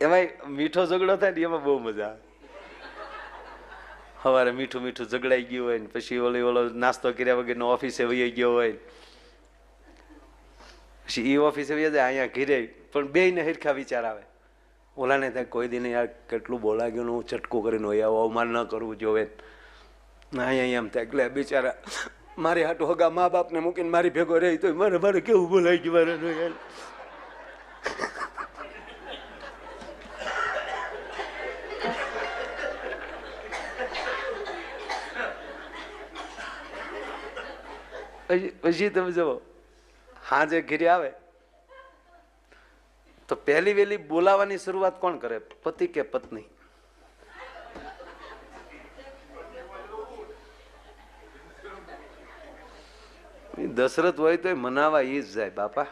એમાં મીઠો ઝઘડો થાય ને એમાં બહુ મજા આવે. સવારે મીઠું મીઠું ઝઘડાઈ ગયું હોય ને પછી ઓલી ઓલો નાસ્તો કર્યા વગરનો ઓફિસે વહી ગયો હોય પછી એ ઓફિસે વહી જાય, અહીંયા ઘીરે પણ બેયને હરખા વિચાર આવે. ઓલાને થાય કોઈ દિને યાર કેટલું બોલા ગયું ને, હું ચટકો કરીને હોય આવું અવમાન ન કરવું જોવે. ને અહીંયા એમ થાય, એટલે બિચારા મારી હાટુ હગા મા બાપને મૂકીને મારી ભેગો રહી તો મારે મારે કેવું બોલાઈ ગયું મારે પછી તમે જુઓ. હાજે ઘીરે આવે. તો પહેલી વહેલી બોલાવાની શરૂઆત કોણ કરે? પતિ કે પત્ની? દશરથ હોય તો મનાવા ઈ જ જાય, બાપા.